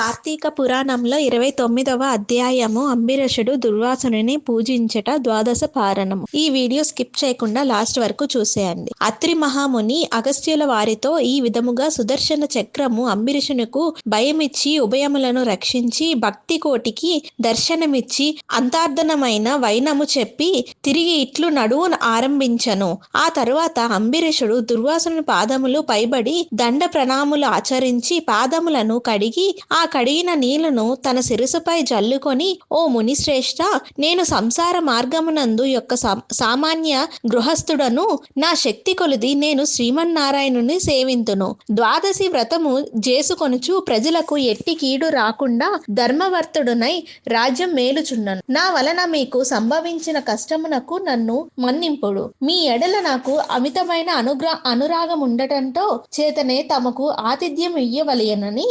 కార్తీక పురాణంలో ఇరవై తొమ్మిదవ అధ్యాయము అంబిరషుడు దుర్వాసుని పూజించట ద్వాదశ పారణము. ఈ వీడియో స్కిప్ చేయకుండా లాస్ట్ వరకు చూసేయండి. అత్రి మహాముని అగస్త్యుల వారితో ఈ విధముగా సుదర్శన చక్రము అంబిరిషునకు భయమిచ్చి ఉభయములను రక్షించి భక్తి కోటికి దర్శనమిచ్చి అంతార్థనమైన వైనము చెప్పి తిరిగి ఇట్లు నడువు ఆరంభించను. ఆ తరువాత అంబిరషుడు దుర్వాసుని పాదములు పైబడి దండ ప్రణాములు ఆచరించి పాదములను కడిగి ఆ కడిగిన నీళ్ళను తన శిరసుపై జల్లుకొని ఓ మునిశ్రేష్ఠ నేను సంసార మార్గమునందు యొక్క సా- సామాన్య గృహస్థుడను నా శక్తి కొలిది నేను శ్రీమన్నారాయణుని సేవింతును. ద్వాదశి వ్రతము చేసుకొనుచు ప్రజలకు ఎట్టి కీడు రాకుండా ధర్మవర్తుడునై రాజ్యం మేలుచున్నను. నా వలన మీకు సంభవించిన కష్టమునకు నన్ను మన్నింపుడు. మీ ఎడల నాకు అమితమైన అనుగ్ర అనురాగం ఉండటంతో చేతనే తమకు ఆతిథ్యం ఇయ్యవలయనని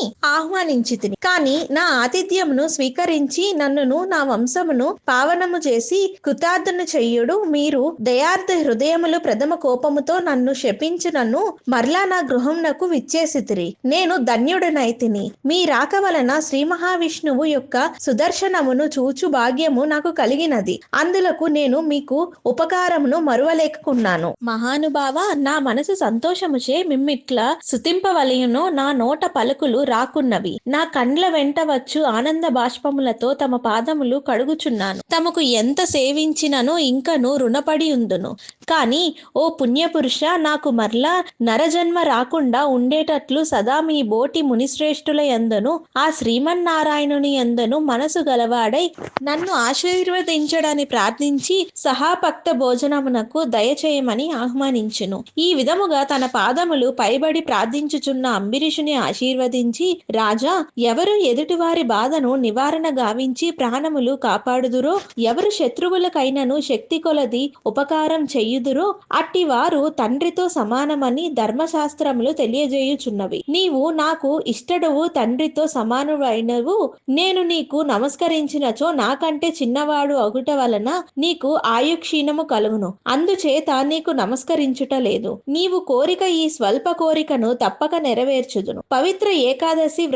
ఆహ్వానించితిని కాని నా ఆతిథ్యమును స్వీకరించి నన్నును నా వంశమును పావనము చేసి కృతార్థను చెయ్యుడు మీరు దయార్థ హృదయములు ప్రథమ కోపముతో నన్ను శపించినను మరలా నా గృహమునకు విచ్చేసితిరి. నేను ధన్యుడనైతిని. మీ రాక వలన శ్రీ మహావిష్ణువు యొక్క సుదర్శనమును చూచు భాగ్యము నాకు కలిగినది. అందులకు నేను మీకు ఉపకారమును మరువలేకున్నాను. మహానుభావ నా మనసు సంతోషముచే మిమ్మిట్ల సుతింపవలయును నా నోట పలుకులు రాకున్నవి. నా కండ్ల వెంట వచ్చు ఆనంద బాష్పములతో తమ పాదములు కడుగుచున్నాను. తమకు ఎంత సేవించినను ఇంకను రుణపడి ఉందును. కాని ఓ పుణ్యపురుష నాకు మరలా నరజన్మ రాకుండా ఉండేటట్లు సదా మీ బోటి మునిశ్రేష్ఠుల యందును ఆ శ్రీమన్నారాయణుని యందును మనసు గలవాడై నన్ను ఆశీర్వదించడని ప్రార్థించి సహాపక్త భోజనమునకు దయచేయమని ఆహ్వానించును. ఈ విధముగా తన పాదములు పైబడి ప్రార్థించుచున్న అంబిరీషుని ఆశీర్వదించి రాజా ఎవరు ఎదుటివారి బాధను నివారణ గావించి ప్రాణములు కాపాడుదురో ఎవరు శత్రువులకైనను శక్తి కొలది ఉపకారం చెయ్యుదురో అట్టి వారు తండ్రితో సమానమని ధర్మశాస్త్రములు తెలియజేయుచున్నవి. నీవు నాకు ఇష్టడువు తండ్రితో సమానుడైనవు. నేను నీకు నమస్కరించినచో నాకంటే చిన్నవాడు అగుట వలన నీకు ఆయుక్షీణము కలుగును. అందుచేత నీకు నమస్కరించుట లేదు. నీవు కోరిక ఈ స్వల్ప కోరికను తప్పక నెరవేర్చుదును. పవిత్ర ఏకాదశి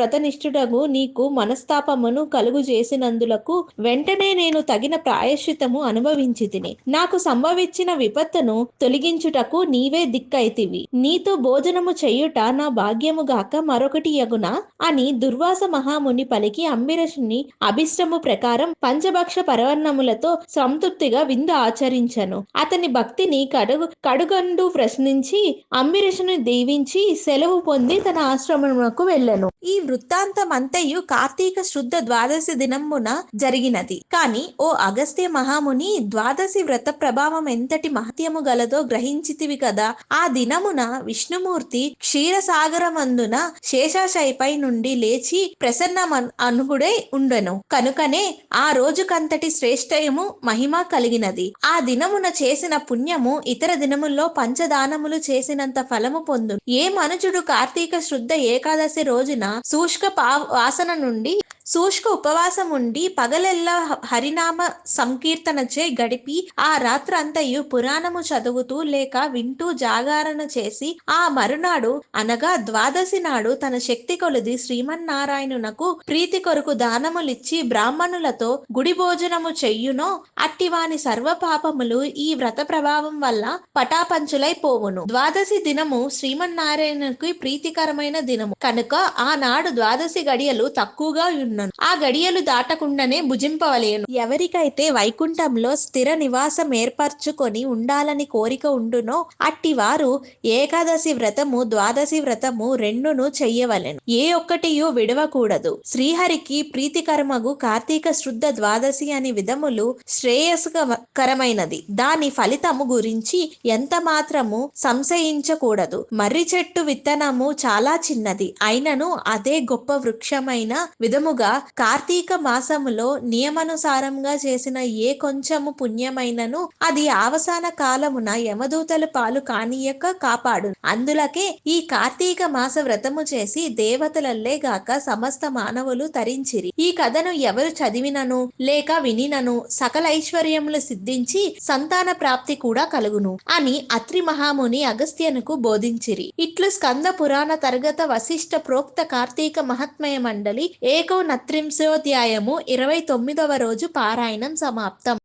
వ్రతనిష్ఠుడగు నీకు మనస్తాపమును కలుగు చేసినందులకు వెంటనే నేను తగిన ప్రాయశ్చితము అనుభవించి తిని నాకు సంభవించిన విపత్తును తొలగించుటకు నీవే దిక్కైతివి. నీతో భోజనము చెయ్యుట నా భాగ్యము గాక మరొకటి యగున? అని దుర్వాస మహాముని పలికి అంబిరషుని అభిష్టము ప్రకారం పంచభక్ష పరవన్నములతో సంతృప్తిగా విందు ఆచరించను. అతని భక్తిని కడుగు కడుగండు ప్రశ్నించి అంబిరషుని దీవించి సెలవు పొంది తన ఆశ్రమమునకు వెళ్ళను. ఈ వృత్తాంత వృత్తాంతమంతయు కార్తీక శుద్ధ ద్వాదశి దినమున జరిగినది. కాని ఓ అగస్త్య మహాముని ద్వాదశి వ్రత ప్రభావం ఎంతటి మహత్యము గలదో గ్రహించితివి కదా. ఆ దినమున విష్ణుమూర్తి క్షీరసాగరమందున శేషాశయపై నుండి లేచి ప్రసన్న అనుగుడై ఉండెను. కనుకనే ఆ రోజుకంతటి శ్రేష్టయము మహిమ కలిగినది. ఆ దినమున చేసిన పుణ్యము ఇతర దినముల్లో పంచదానములు చేసినంత ఫలము పొందు ఏ మనుజుడు కార్తీక శుద్ధ ఏకాదశి రోజున శుష్క పా వాసన నుండి శూష్క ఉపవాసం ఉండి పగలెల్లా హరినామ హరినామ సంకీర్తనచే గడిపి ఆ రాత్రంతయు పురాణము చదువుతూ లేక వింటూ జాగారణ చేసి ఆ మరునాడు అనగా ద్వాదశి నాడు తన శక్తి కొలది శ్రీమన్నారాయణునకు ప్రీతి కొరకు దానములిచ్చి బ్రాహ్మణులతో గుడి భోజనము చెయ్యునో అట్టివాని సర్వ పాపములు ఈ వ్రత ప్రభావం వల్ల పటాపంచులై పోవును. ద్వాదశి దినము శ్రీమన్నారాయణునికి ప్రీతికరమైన దినము. కనుక ఆనాడు ద్వాదశి గడియలు తక్కువగా ఉన్నను. ఆ గడియలు దాటకుండానే భుజింపవలేను. ఎవరికైతే వైకుంఠంలో స్థిర నివాసం ఏర్పరచుకొని ఉండాలని కోరిక ఉండునో అట్టి వారు ఏకాదశి వ్రతము ద్వాదశి వ్రతము రెండును చెయ్యవలెను. ఏ ఒక్కటియో విడవకూడదు. శ్రీహరికి ప్రీతికరమగు కార్తీక శుద్ధ ద్వాదశి అని విధములు శ్రేయస్కరమైనది. దాని ఫలితము గురించి ఎంత మాత్రము సంశయించకూడదు. మర్రి చెట్టు విత్తనము చాలా చిన్నది. అయినను అదే గొప్ప వృక్షమైన విధముగా కార్తీక మాసములో నియమానుసారంగా చేసిన ఏ కొంచెము పుణ్యమైనను అది అవసాన కాలమున యమదూతల పాలు కానీయక కాపాడు అందులకే ఈ కార్తీక మాస వ్రతము చేసి దేవతలల్లే గాక సమస్త మానవులు తరించిరి. ఈ కథను ఎవరు చదివినను లేక వినినను సకల ఐశ్వర్యములు సిద్ధించి సంతాన ప్రాప్తి కూడా కలుగును అని అత్రి మహాముని అగస్త్యనుకు బోధించిరి. ఇట్లు స్కంద పురాణ తరగత వశిష్ట ప్రోక్త కార్తీక మహాత్మ మహాత్మయ మండలి ఏకో నత్రింశోధ్యాయము ఇరవై తొమ్మిదవ రోజు పారాయణం సమాప్తం.